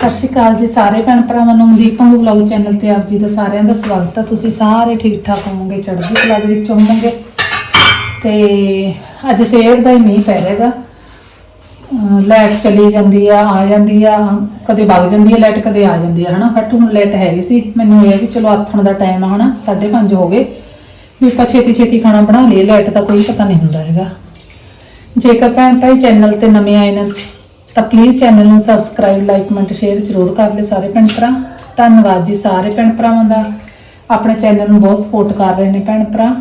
ਸਤਿ ਸ਼੍ਰੀ ਅਕਾਲ ਜੀ ਸਾਰੇ ਭੈਣ ਭਰਾਵਾਂ ਨੂੰ, ਮਨਦੀਪ ਪੰਗੂ ਵਲੌਗ ਚੈਨਲ ਤੇ ਆਪ ਜੀ ਦਾ ਸਾਰਿਆਂ ਦਾ ਸਵਾਗਤ ਹੈ। ਤੁਸੀਂ ਸਾਰੇ ਠੀਕ ਠਾਕ ਹੋਵੋਗੇ, ਚੜ੍ਹਦੀ ਕਲਾ ਦੇ ਵਿੱਚ ਹੋਵੋਗੇ। ਤੇ ਅੱਜ ਸਵੇਰ ਦਾ ਹੀ ਮੀਂਹ ਪੈ ਰਿਹਾਗਾ। ਲਾਈਟ ਚਲੀ ਜਾਂਦੀ ਆ ਆ ਜਾਂਦੀ ਆ। ਕਦੇ ਵਗ ਜਾਂਦੀ ਆ ਲਾਈਟ ਕਦੇ ਆ ਜਾਂਦੀ ਆ, ਹਨਾ? ਬਟ ਹੁਣ ਲਾਈਟ ਹੈਗੀ ਸੀ। ਮੈਨੂੰ ਇਹ ਆ ਕਿ ਚਲੋ ਆਥਣ ਦਾ ਟਾਈਮ ਆ, ਹਨਾ? 5:30 ਹੋ ਗਏ। ਵੀ ਆਪਾਂ ਛੇਤੀ ਛੇਤੀ ਖਾਣਾ ਬਣਾ ਲਈਏ। ਲਾਈਟ ਦਾ ਕੋਈ ਪਤਾ ਨਹੀਂ ਹੁੰਦਾ ਹੈਗਾ। ਜੇਕਰ ਭੈਣ ਭਾਈ ਚੈਨਲ ਤੇ ਨਵੇਂ ਆਏ ਨੇ ਤਾਂ ਪਲੀਜ਼ ਚੈਨਲ ਨੂੰ ਸਬਸਕ੍ਰਾਈਬ ਲਾਈਕ ਕਮੈਂਟ ਸ਼ੇਅਰ ਜ਼ਰੂਰ ਕਰ ਲਿਓ ਸਾਰੇ ਭੈਣ ਭਰਾ। ਧੰਨਵਾਦ ਜੀ ਸਾਰੇ ਭੈਣ ਭਰਾਵਾਂ ਦਾ। ਆਪਣੇ ਚੈਨਲ ਨੂੰ ਬਹੁਤ ਸਪੋਰਟ ਕਰ ਰਹੇ ਨੇ ਭੈਣ ਭਰਾ।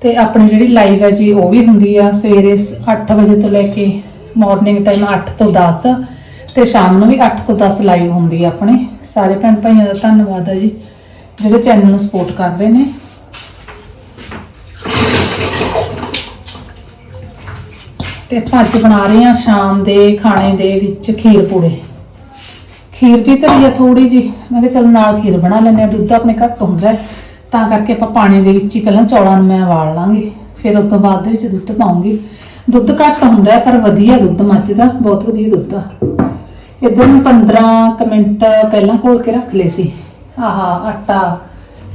ਤੇ ਆਪਣੀ ਜਿਹੜੀ ਲਾਈਵ ਹੈ ਜੀ, ਉਹ ਵੀ ਹੁੰਦੀ ਆ ਸਵੇਰੇ 8 ਵਜੇ ਤੋਂ ਲੈ ਕੇ ਮਾਰਨਿੰਗ ਟਾਈਮ 8 ਤੋਂ 10 ਤੇ ਸ਼ਾਮ ਨੂੰ ਵੀ 8 ਤੋਂ 10 ਲਾਈਵ ਹੁੰਦੀ ਆ ਆਪਣੇ। ਸਾਰੇ ਭੈਣ ਭਾਈਆਂ ਦਾ ਧੰਨਵਾਦ ਹੈ ਜੀ, ਜਿਹੜੇ ਚੈਨਲ ਨੂੰ ਸਪੋਰਟ ਕਰ ਰਹੇ ਨੇ। ਤੇ ਆਪਾਂ ਅੱਜ ਬਣਾ ਰਹੇ ਹਾਂ ਸ਼ਾਮ ਦੇ ਖਾਣੇ ਦੇ ਵਿੱਚ ਖੀਰ ਪੂੜੇ। ਖੀਰ ਵੀ ਧਰੀ ਆ ਥੋੜੀ ਜੀ ਮੈਂ ਕਿਹਾ ਚਲ ਨਾਲ ਖੀਰ ਬਣਾ ਲੈਂਦੇ ਆ ਦੁੱਧ ਆਪਣੇ ਘੱਟ ਹੁੰਦਾ ਤਾਂ ਕਰਕੇ ਆਪਾਂ ਪਾਣੀ ਦੇ ਵਿੱਚ ਹੀ ਪਹਿਲਾਂ ਚੌਲਾਂ ਨੂੰ ਮੈਂ ਉਬਾਲ ਲਾਂਗੀ। ਫਿਰ ਉਸ ਤੋਂ ਬਾਅਦ ਦੇ ਵਿੱਚ ਦੁੱਧ ਪਾਉਂਗੀ। ਦੁੱਧ ਘੱਟ ਹੁੰਦਾ ਪਰ ਵਧੀਆ ਦੁੱਧ ਮੱਝ ਦਾ ਬਹੁਤ ਵਧੀਆ ਦੁੱਧ ਆ। ਇੱਧਰ ਨੂੰ 15 ਕੁ ਮਿੰਟ ਪਹਿਲਾਂ ਘੋਲ ਕੇ ਰੱਖ ਲਏ ਸੀ। ਆਹ ਆਟਾ,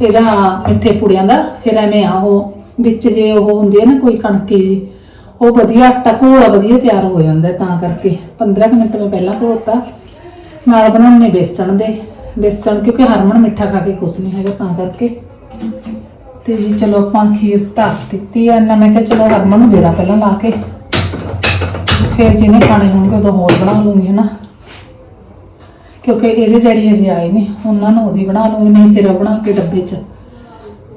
ਇਹਦਾ ਮਿੱਠੇ ਪੂੜਿਆਂ ਦਾ, ਫਿਰ ਐਵੇਂ ਆ ਉਹ ਵਿੱਚ ਜੇ ਉਹ ਹੁੰਦੀ ਹੈ ਨਾ ਕੋਈ ਕਣਕੀ ਜੀ ਉਹ ਵਧੀਆ ਆਟਾ ਘੋਲਾ ਵਧੀਆ ਤਿਆਰ ਹੋ ਜਾਂਦਾ ਤਾਂ ਕਰਕੇ। 15 ਕੁ ਮਿੰਟ ਮੈਂ ਪਹਿਲਾਂ ਘੋਲਤਾ ਨਾਲ ਬਣਾਉਣੇ ਬੇਸਣ ਦੇ। ਬੇਸਣ ਕਿਉਂਕਿ ਹਰਮਨ ਮਿੱਠਾ ਖਾ ਕੇ ਕੁਛ ਨਹੀਂ ਹੈਗਾ ਤਾਂ ਕਰਕੇ। ਤੇ ਜੀ ਚਲੋ ਆਪਾਂ ਖੀਰ ਧਰ ਦਿੱਤੀ ਆ। ਨਾ ਮੈਂ ਕਿਹਾ ਚਲੋ ਹਰਮਨ ਨੂੰ ਦੇ ਦਾਂ ਪਹਿਲਾਂ ਲਾ ਕੇ। ਫਿਰ ਜਿਹਨੇ ਖਾਣੇ ਹੋਣਗੇ ਉਦੋਂ ਹੋਰ ਬਣਾ ਲੂੰਗੀ, ਹਨਾ। ਕਿਉਂਕਿ ਇਹਦੇ ਡੈਡੀ ਅਜੇ ਆਏ ਨੇ ਉਹਨਾਂ ਨੂੰ ਉਹਦੀ ਬਣਾ ਲੂੰਗੀ, ਨਹੀਂ ਫਿਰ ਉਹ ਬਣਾ ਕੇ ਡੱਬੇ 'ਚ।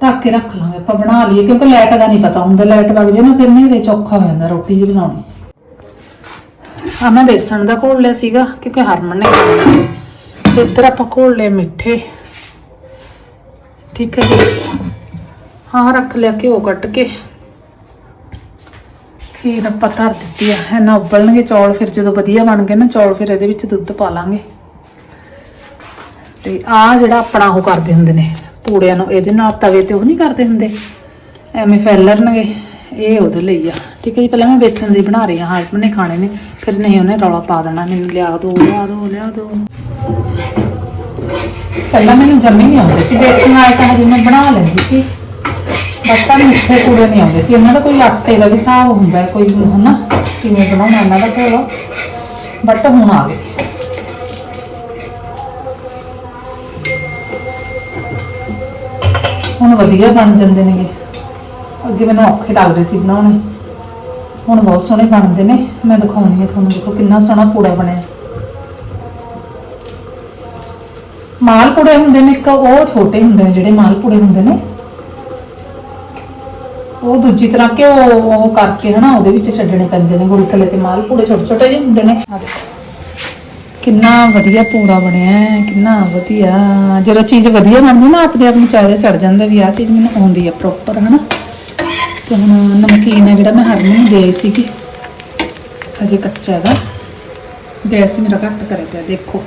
ਢੱਕ ਕੇ ਰੱਖ ਲਾਂਗੇ, ਆਪਾਂ ਬਣਾ ਲਈਏ, ਕਿਉਂਕਿ ਲਾਈਟ ਦਾ ਨਹੀਂ ਪਤਾ ਹੁੰਦਾ ਲਾਈਟ ਵਗ ਜੇ ਨਾ, ਫਿਰ ਨਹੀਂ ਇਹ ਚੌਖਾ ਹੋ ਜਾਂਦਾ, ਰੋਟੀ ਜੀ ਬਣਾਉਣੀ। ਆ ਮੈਂ ਬੇਸਣ ਦਾ ਘੋਲ ਲਿਆ ਸੀਗਾ, ਕਿਉਂਕਿ ਹਰਮਨ ਨੇ ਤੇ ਇੱਧਰ ਆਪਾਂ ਘੋਲ ਲਏ ਮਿੱਠੇ। ਠੀਕ ਹੈ ਜੀ। ਹਾਂ ਰੱਖ ਲਿਆ ਘਿਓ ਕੱਟ ਕੇ। ਖੀਰ ਆਪਾਂ ਧਰ ਦਿੱਤੀ ਆ। ਇਹਨਾਂ ਉਬਲਣਗੇ ਚੌਲ, ਫਿਰ ਜਦੋਂ ਵਧੀਆ ਬਣ ਗਏ ਨਾ ਚੌਲ, ਫਿਰ ਇਹਦੇ ਵਿੱਚ ਦੁੱਧ ਪਾ ਲਾਂਗੇ। ਤੇ ਆ ਜਿਹੜਾ ਆਪਣਾ ਉਹ ਕਰਦੇ ਹੁੰਦੇ ਨੇ। ਪੂੜਿਆਂ ਨੂੰ, ਇਹਦੇ ਨਾਲ ਤਵੇ ਤੇ ਉਹ ਨਹੀਂ ਕਰਦੇ ਹੁੰਦੇ। ਐਵੇਂ ਫੈਲਣਗੇ, ਇਹ ਉਹਦੇ ਲਈ ਆ। ਠੀਕ ਹੈ ਜੀ, ਪਹਿਲਾਂ ਮੈਂ ਬੇਸਣ ਦੀ ਬਣਾ ਰਹੀ ਹਾਂ ਹਸਬੰਦ ਨੇ ਖਾਣੇ ਨੇ। ਫਿਰ ਨਹੀਂ ਉਹਨੇ ਰੌਲਾ ਪਾ ਦੇਣਾ, ਮੈਨੂੰ ਲਿਆ ਦੋ ਲਿਆ ਦੋ ਲਿਆ ਦੋ। ਪਹਿਲਾਂ ਮੈਨੂੰ ਜੰਮੀ ਨਹੀਂ ਆਉਂਦੇ ਸੀ ਬੇਸਣ ਆਏ ਤਾਂ ਹਜੇ ਮੈਂ ਬਣਾ ਲੈਂਦੀ ਸੀ। ਬਟ ਤਾਂ ਮਿੱਠੇ ਕੂੜੇ ਨਹੀਂ ਆਉਂਦੇ ਸੀ। ਉਹਨਾਂ ਦਾ ਕੋਈ ਆਟੇ ਦਾ ਵੀ ਹਿਸਾਬ ਹੁੰਦਾ ਕੋਈ ਹਨਾ, ਕਿਵੇਂ ਬਣਾਉਣਾ ਇਹਨਾਂ ਦਾ ਕੋਲ ਬਟ ਹੁਣ ਆ ਗਏ। ਹੁਣ ਵਧੀਆ ਬਣ ਜਾਂਦੇ ਨੇਗੇ। ਅੱਗੇ ਮੈਨੂੰ ਔਖੇ ਲੱਗਦੇ ਸੀ ਬਣਾਉਣੇ। ਹੁਣ ਬਹੁਤ ਸੋਹਣੇ ਬਣਦੇ ਨੇ। ਮੈਂ ਦਿਖਾਉਣੀ ਹੈ ਤੁਹਾਨੂੰ। ਦੇਖੋ ਕਿੰਨਾ ਸੋਹਣਾ ਪੂੜਾ ਬਣਿਆ। ਮਾਲ ਪੂੜੇ ਹੁੰਦੇ ਨੇ ਇੱਕ, ਉਹ ਛੋਟੇ ਹੁੰਦੇ ਨੇ, ਜਿਹੜੇ ਮਾਲ ਪੂੜੇ ਹੁੰਦੇ ਨੇ। ਉਹ ਦੂਜੀ ਤਰ੍ਹਾਂ ਕਿ ਉਹ ਕਰਕੇ ਹਨਾ, ਉਹਦੇ ਵਿੱਚ ਛੱਡਣੇ ਪੈਂਦੇ ਨੇ। ਗੁਲਕਲੇ ਤੇ ਮਾਲ ਪੂੜੇ ਛੋਟੇ ਛੋਟੇ ਜਿਹੇ ਹੁੰਦੇ ਨੇ। ਕਿੰਨਾ ਵਧੀਆ ਪੂੜਾ ਬਣਿਆ ਹੈ, ਕਿੰਨਾ ਵਧੀਆ। ਜਦੋਂ ਚੀਜ਼ ਵਧੀਆ ਬਣਦੀ ਨਾ, ਆਪਣੇ ਆਪ ਨੂੰ ਚਾਹ ਚੜ ਜਾਂਦਾ ਵੀ ਆਹ ਚੀਜ਼ ਮੈਨੂੰ ਆਉਂਦੀ ਆ ਪ੍ਰੋਪਰ ਹਨਾ। ਤੇ ਹੁਣ ਨਮਕੀਨ ਹੈ ਜਿਹੜਾ ਮੈਂ ਹਰਮਨ ਨੂੰ ਦੇ ਸੀਗੀ। ਅਜੇ ਕੱਚਾ ਹੈਗਾ। ਗੈਸ ਮੇਰਾ ਘੱਟ ਕਰੇ ਪਿਆ, ਦੇਖੋ।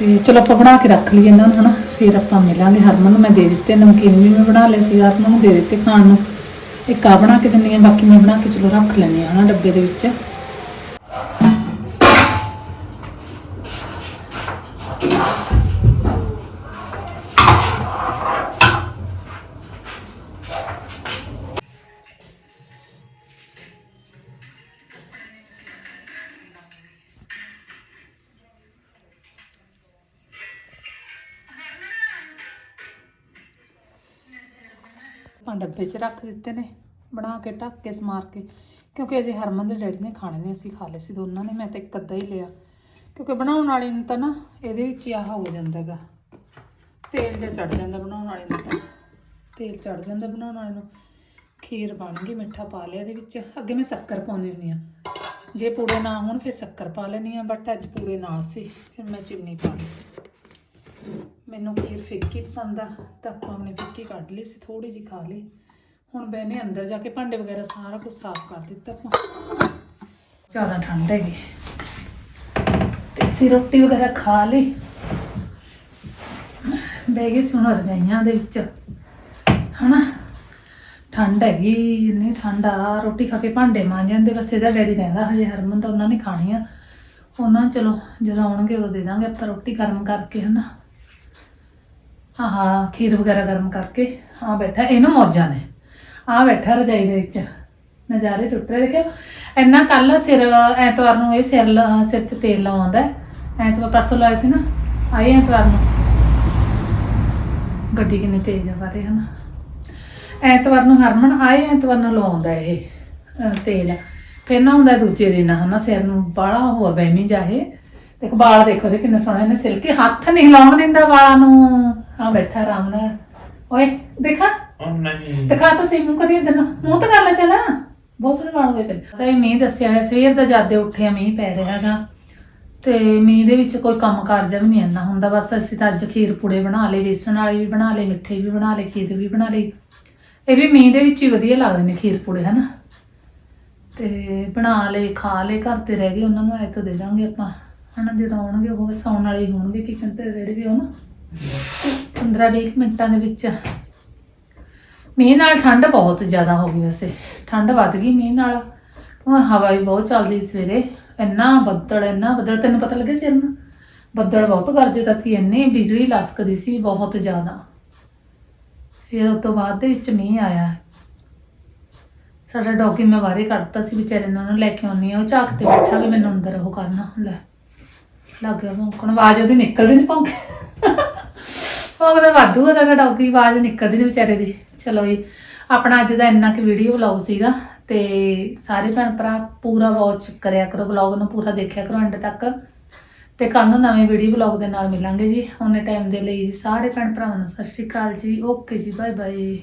ਤੇ ਚਲੋ ਆਪਾਂ ਬਣਾ ਕੇ ਰੱਖ ਲਈਏ ਇਹਨਾਂ ਨੂੰ, ਹਨਾ। ਫਿਰ ਆਪਾਂ ਮਿਲਾਂਗੇ ਹਰਮਨ ਨੂੰ। ਮੈਂ ਦੇ ਦਿੱਤੇ ਨਮਕੀਨ ਵੀ ਮੈਂ ਬਣਾ ਲਏ ਸੀ, ਹਰਮਨ ਨੂੰ ਦੇ ਦਿੱਤੇ ਖਾਣ ਨੂੰ। ਇੱਕ ਆ ਬਣਾ ਕੇ ਦਿੰਨੀ ਆ ਬਾਕੀ ਮੈਂ ਬਣਾ ਕੇ ਚਲੋ ਰੱਖ ਲੈਣੀ ਆ ਹਨਾ, ਡੱਬੇ ਦੇ ਵਿੱਚ। ਆਪਾਂ ਡੱਬੇ 'ਚ ਰੱਖ ਦਿੱਤੇ ਨੇ, ਬਣਾ ਕੇ, ਢੱਕ ਕੇ, ਸਮਾਰ ਕੇ। ਕਿਉਂਕਿ ਅਜੇ ਹਰਮਨ ਦੇ ਡੈਡੀ ਨੇ ਖਾਣੇ ਨੇ, ਅਸੀਂ ਖਾ ਲਏ ਸੀ ਦੋਨਾਂ ਨੇ, ਮੈਂ ਤਾਂ ਇੱਕ ਅੱਧਾ ਹੀ ਲਿਆ। ਕਿਉਂਕਿ ਬਣਾਉਣ ਵਾਲੇ ਨੂੰ ਤਾਂ ਨਾ, ਇਹਦੇ ਵਿੱਚ ਹੀ ਆਹ ਹੋ ਜਾਂਦਾ ਹੈਗਾ। ਤੇਲ ਜਿਹਾ ਚੜ ਜਾਂਦਾ ਬਣਾਉਣ ਵਾਲੇ ਨੂੰ ਤਾਂ। ਤੇਲ ਚੜ ਜਾਂਦਾ ਬਣਾਉਣ ਵਾਲੇ ਨੂੰ। ਖੀਰ ਬਣ ਗਈ, ਮਿੱਠਾ ਪਾ ਲਿਆ ਇਹਦੇ ਵਿੱਚ। ਅੱਗੇ ਮੈਂ ਸ਼ੱਕਰ ਪਾਉਂਦੀ ਹੁੰਦੀ ਆ ਜੇ ਪੂੜੇ ਨਾ ਹੋਣ, ਫਿਰ ਸ਼ੱਕਰ ਪਾ ਲੈਣੀ ਆ ਬਟ ਅੱਜ ਪੂੜੇ ਨਾਲ ਸੀ, ਫਿਰ ਮੈਂ ਚੀਨੀ ਪਾ ਲਈ ਮੈਨੂੰ ਖੀਰ ਫਿੱਕੀ ਪਸੰਦ ਆ, ਤਾਂ ਆਪਾਂ ਆਪਣੀ ਫਿੱਕੀ ਕੱਢ ਲਈ ਸੀ ਥੋੜੀ ਜਿਹੀ ਖਾ ਲਈ। ਹੁਣ ਬੈਨੇ ਅੰਦਰ ਜਾ ਕੇ, ਭਾਂਡੇ ਵਗੈਰਾ ਸਾਰਾ ਕੁਝ ਸਾਫ਼ ਕਰ ਦਿੱਤਾ ਆਪਾਂ। ਜ਼ਿਆਦਾ ਠੰਡ ਹੈਗੀ। ਤੇ ਅਸੀਂ ਰੋਟੀ ਵਗੈਰਾ ਖਾ ਲਈ। ਬਹਿ ਗਏ ਸੁਣ ਰਜਾਈਆਂ ਦੇ ਵਿੱਚ। ਹਨਾ? ਠੰਡ ਹੈਗੀ, ਇੰਨੀ ਠੰਡ ਆ, ਰੋਟੀ ਖਾ ਕੇ ਭਾਂਡੇ ਮਾਂਜ ਜਾਂਦੇ, ਬਸ ਇਹਦਾ ਡੈਡੀ ਕਹਿੰਦਾ ਹਜੇ ਹਰਮਨ ਤਾਂ ਉਹਨਾਂ ਨੇ ਖਾਣੀ ਆ ਉਹਨਾਂ ਨੂੰ ਚਲੋ, ਜਦੋਂ ਆਉਣਗੇ ਉਹ ਦੇ ਦਾਂਗੇ ਆਪਾਂ ਰੋਟੀ ਗਰਮ ਕਰਕੇ, ਹਨਾ? ਆਹ ਖੀਰ ਵਗੈਰਾ ਗਰਮ ਕਰਕੇ ਆ ਬੈਠਾ ਇਹਨੂੰ ਮੌਜਾਂ ਨੇ। ਆ ਬੈਠਾ ਰਜਾਈ ਦੇ ਵਿੱਚ। ਨਜ਼ਾਰੇ ਟੁੱਟ ਰਹੇ ਦੇਖਿਓ। ਇੰਨਾ ਕੱਲ ਸਿਰ ਐਤਵਾਰ ਨੂੰ ਇਹ ਸਿਰ ਲ- ਸਿਰ 'ਚ ਤੇਲ ਲਵਾਉਂਦਾ ਹੈ। ਐਤਵਾਰ ਪਰਸੋਂ ਲਾਇਆ ਸੀ ਨਾ ਆਏ ਐਤਵਾਰ ਨੂੰ। ਗੱਡੀ ਕਿੰਨੀ ਤੇਜ਼ ਆ ਬਾਰੇ ਹਨਾ। ਐਤਵਾਰ ਨੂੰ ਹਰਮਨ ਆਏ ਐਤਵਾਰ ਨੂੰ ਲਵਾਉਂਦਾ ਇਹ ਅਹ, ਤੇਲ। ਫਿਰ ਨਾ ਹੁੰਦਾ ਦੂਜੇ ਦਿਨ ਹਨਾ ਸਿਰ ਨੂੰ ਬਾਲਾ ਹੋਆ ਬੈਮੀ ਜਾਏ। ਦੇਖੋ ਵਾਲ ਦੇਖੋ ਤੇ ਕਿੰਨੇ ਸੋਹਣੇ ਨੇ ਸਿਲਕੀ ਹੱਥ ਨਹੀਂ ਲਾਉਣ ਦਿੰਦਾ ਵਾਲਾਂ ਨੂੰ। ਆ ਬੈਠਾ ਆਰਾਮ ਨਾਲ। ਓਏ ਦੇਖਾ? ਉਹ ਨਹੀਂ। ਦਿਖਾ ਤਾਂ ਸਹੀ ਮੂੰਹ ਕਰੀ ਇਧਰ ਮੂੰਹ ਤਾਂ ਕਰ ਲੈ ਚਲਾ। ਬਹੁਤ ਸੋਹਣੇ ਵਾਲ ਹੋਏ ਪਏ ਤਾਂ ਇਹ ਮੀਂਹ ਦੱਸਿਆ ਹੈ ਸਵੇਰ ਦਾ ਜਾਦੇ ਉੱਠਿਆ ਮੀਂਹ ਪੈ ਰਿਹਾ ਹੈਗਾ। ਤੇ ਮੀਂਹ ਦੇ ਵਿੱਚ ਕੋਈ ਕੰਮ ਕਾਰਜ ਵੀ ਨਹੀਂ ਇੰਨਾ ਹੁੰਦਾ। ਬਸ ਅਸੀਂ ਤਾਂ ਅੱਜ ਖੀਰ ਪੂੜੇ ਬਣਾ ਲਏ ਵੇਸਣ ਵਾਲੇ ਵੀ ਬਣਾ ਲਏ ਮਿੱਠੇ ਵੀ ਬਣਾ ਲਏ ਖੀਰ ਵੀ ਬਣਾ ਲਈ ਇਹ ਵੀ ਮੀਂਹ ਦੇ ਵਿੱਚ ਹੀ ਵਧੀਆ ਲੱਗਦੇ ਨੇ ਖੀਰ ਪੂੜੇ ਹਨਾ? ਤੇ ਬਣਾ ਲਏ ਖਾ ਲਏ ਘਰ ਤੇ ਰਹਿ ਗਏ। ਉਹਨਾਂ ਨੂੰ ਐ ਤੋਂ ਦੇ ਦਾਂਗੇ ਆਪਾਂ। ਹਨਾ ਜਦੋਂ ਆਉਣਗੇ ਉਹ ਸੌਣ ਵਾਲੇ ਹੀ ਹੋਣਗੇ ਕਿ ਕਹਿੰਦੇ ਰੇੜੇ ਵੀ ਹੋਣ 15-20 ਮਿੰਟਾਂ ਦੇ ਵਿੱਚ। ਮੀਂਹ ਨਾਲ ਠੰਡ ਬਹੁਤ ਜ਼ਿਆਦਾ ਹੋ ਗਈ ਵੈਸੇ। ਠੰਡ ਵੱਧ ਗਈ ਮੀਂਹ ਨਾਲ। ਉਹ ਹਵਾ ਵੀ ਬਹੁਤ ਚੱਲਦੀ ਸਵੇਰੇ। ਇੰਨਾ ਬੱਦਲ ਇੰਨਾ ਬੱਦਲ। ਤੈਨੂੰ ਪਤਾ ਲੱਗਿਆ ਸਿਰ ਨੂੰ ਬੱਦਲ ਬਹੁਤ ਗਰਜਦਾ ਸੀ। ਇੰਨੀ ਬਿਜਲੀ ਲਸਕਦੀ ਸੀ ਬਹੁਤ ਜ਼ਿਆਦਾ। ਫਿਰ ਉਸ ਤੋਂ ਬਾਅਦ ਦੇ ਵਿੱਚ ਮੀਂਹ ਆਇਆ। ਸਾਡਾ ਡੌਗੀ ਮੈਂ ਬਾਹਰੇ ਕੱਢਤਾ ਸੀ। ਵਿਚਾਰੇ ਨੂੰ ਉਹਨੂੰ ਲੈ ਕੇ ਆਉਣੀ ਆ ਉਹ ਝਾਕ ਤੇ ਬੈਠਾ ਵੀ ਮੈਨੂੰ ਅੰਦਰ ਉਹ ਕਰਨਾ। ਲੈ। ਲੱਗ ਗਿਆ ਭੌਂਕਣ। ਆਵਾਜ਼ ਉਹਦੀ ਨਿਕਲਦੀ ਨਹੀਂ ਭੌਂਕ ਭੌਂਕਦਾ ਵਾਧੂ ਆ, ਸਾਡਾ ਡੌਗੀ ਆਵਾਜ਼ ਨਿਕਲਦੀ ਨਹੀਂ ਵਿਚਾਰੇ ਦੀ। ਚਲੋ ਜੀ, ਆਪਣਾ ਅੱਜ ਦਾ ਇੰਨਾ ਕਿ ਵੀਡੀਓ ਵਲੌਗ ਸੀਗਾ ਤੇ ਸਾਰੇ ਭੈਣ ਭਰਾ ਪੂਰਾ ਵਾਚ ਕਰਿਆ ਕਰੋ ਵਲੌਗ ਨੂੰ ਪੂਰਾ ਦੇਖਿਆ ਕਰੋ ਐਂਡ ਤੱਕ। ਤੇ ਕੱਲ ਨੂੰ ਨਵੇਂ ਵੀਡੀਓ ਵਲੌਗ ਦੇ ਨਾਲ ਮਿਲਾਂਗੇ ਜੀ। ਉਹਨੇ ਟਾਈਮ ਦੇ ਲਈ ਜੀ, ਸਾਰੇ ਭੈਣ ਭਰਾਵਾਂ ਨੂੰ ਸਤਿ ਸ਼੍ਰੀ ਅਕਾਲ ਜੀ। ਓਕੇ ਜੀ ਬਾਏ ਬਾਏ